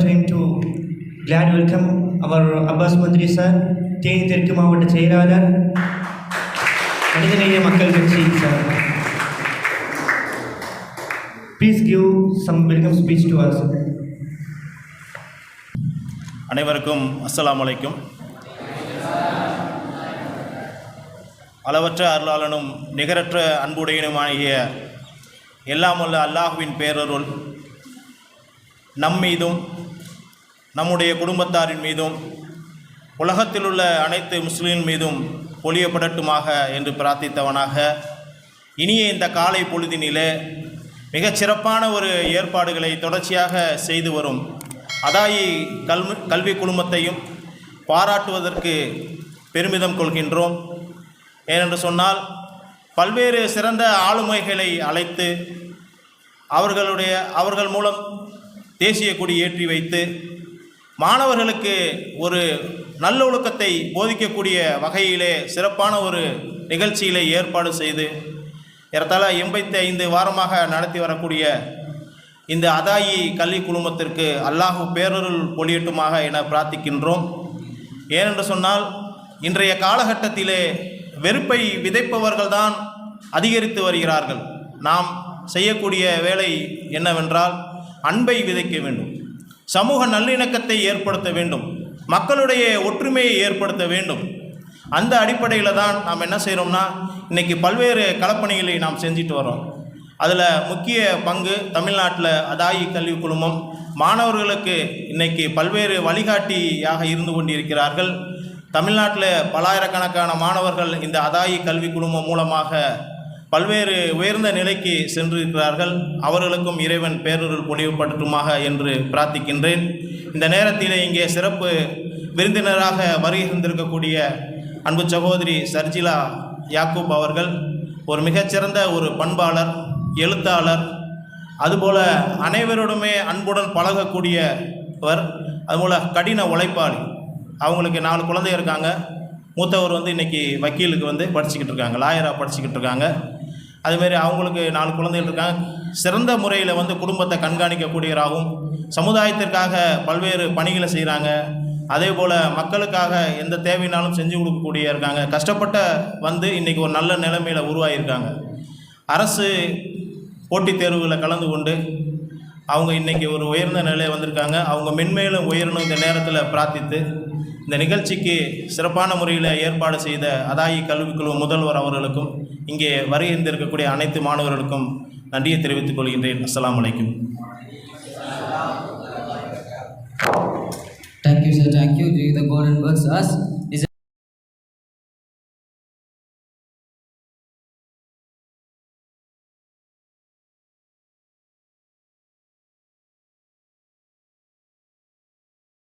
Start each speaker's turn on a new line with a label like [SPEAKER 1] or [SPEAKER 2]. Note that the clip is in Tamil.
[SPEAKER 1] It's a perfect time to glad welcome our Theni தெற்கு மாவட்ட செயலாளர் Manithaneya Makkal Katchi sir please give some welcome speech to us
[SPEAKER 2] அனைவருக்கும் அஸ்ஸலாமு அலைக்கும். அளவற்ற அருளாளனும் நிகரற்ற அன்புடையனுமாகிய எல்லாம் அல்லாஹுவின் பேரருள் நம்மீதும் நம்முடைய குடும்பத்தாரின் மீதும் உலகத்தில் உள்ள அனைத்து முஸ்லீம் மீதும் பொழியப்படட்டுமாக என்று பிரார்த்தித்தவனாக இனிய இந்த காலை பொழுதினிலே மிகச் சிறப்பான ஒரு ஏற்பாடுகளை தொடர்ச்சியாக செய்து வரும். அதாயி கல்வி கல்வி குழுமத்தையும் பாராட்டுவதற்கு பெருமிதம் கொள்கின்றோம். ஏனென்று சொன்னால் பல்வேறு சிறந்த ஆளுமைகளை அழைத்து அவர்களுடைய அவர்கள் மூலம் தேசிய கொடி ஏற்றி வைத்து மாணவர்களுக்கு ஒரு நல்லொழுக்கத்தை போதிக்கக்கூடிய வகையிலே சிறப்பான ஒரு நிகழ்ச்சியிலே ஏற்பாடு செய்து ஏறத்தாழ எண்பத்தி ஐந்து வாரமாக நடத்தி வரக்கூடிய இந்த அதாயி கல்வி குழுமத்திற்கு அல்லாஹு பேரருள் பொலியட்டுமாக என பிரார்த்திக்கின்றோம். ஏனென்று சொன்னால் இன்றைய காலகட்டத்திலே வெறுப்பை விதைப்பவர்கள்தான் அதிகரித்து வருகிறார்கள். நாம் செய்யக்கூடிய வேலை என்னவென்றால் அன்பை விதைக்க வேண்டும். சமூக நல்லிணக்கத்தை ஏற்படுத்த வேண்டும். மக்களுடைய ஒற்றுமையை ஏற்படுத்த வேண்டும். அந்த அடிப்படையில் தான் நாம் என்ன செய்கிறோம்னா இன்றைக்கி பல்வேறு களப்பணிகளை நாம் செஞ்சுட்டு வரோம் அதில் முக்கிய பங்கு தமிழ்நாட்டில் அதாயி கல்வி குழுமம் மாணவர்களுக்கு இன்றைக்கி பல்வேறு வழிகாட்டியாக இருந்து கொண்டிருக்கிறார்கள். தமிழ்நாட்டில் பலாயிரக்கணக்கான மாணவர்கள் இந்த அதாயி கல்வி குழுமம் மூலமாக பல்வேறு உயர்ந்த நிலைக்கு சென்றிருக்கிறார்கள். அவர்களுக்கும் இறைவன் பேரொருள் பொழிவுபடுத்துமாக என்று பிரார்த்திக்கின்றேன். இந்த நேரத்திலே இங்கே சிறப்பு விருந்தினராக வருகின்றிருக்கக்கூடிய அன்பு சகோதரி சர்ஜிலா யாக்கூப் அவர்கள் ஒரு மிகச்சிறந்த ஒரு பண்பாளர் எழுத்தாளர் அதுபோல் அனைவரோடுமே அன்புடன் பழகக்கூடியவர் அதுபோல் கடின உழைப்பாளி. அவங்களுக்கு நாலு குழந்தை இருக்காங்க. மூத்தவர் வந்து இன்றைக்கி வக்கீலுக்கு வந்து படிச்சுக்கிட்டு இருக்காங்க லாயராக படிச்சுக்கிட்டு இருக்காங்க. அதுமாரி அவங்களுக்கு நாலு குழந்தைகள் இருக்காங்க. சிறந்த முறையில் வந்து குடும்பத்தை கண்காணிக்கக்கூடியவராகவும் சமுதாயத்திற்காக பல்வேறு பணிகளை செய்கிறாங்க அதே போல் மக்களுக்காக எந்த தேவைனாலும் செஞ்சு கொடுக்கக்கூடிய இருக்காங்க. கஷ்டப்பட்ட வந்து இன்றைக்கி ஒரு நல்ல நிலைமையில் உருவாகியிருக்காங்க. அரசு போட்டித் தேர்வுகளில் கலந்து கொண்டு அவங்க இன்றைக்கி ஒரு உயர்ந்த நிலையை வந்திருக்காங்க. அவங்க மென்மேலும் உயரணும் இந்த நேரத்தில் பிரார்த்தித்து இந்த நிகழ்ச்சிக்கு சிறப்பான முறையில் ஏற்பாடு செய்த அதாயி கல்விக்குழு முதல்வர் அவர்களுக்கும் இங்கே வருகின்றிருக்கக்கூடிய அனைத்து மாணவர்களுக்கும் நன்றியை தெரிவித்துக் கொள்கின்றேன் அஸ்லாம் வலைக்கும்
[SPEAKER 3] Thank you, sir. Thank you. The golden words us.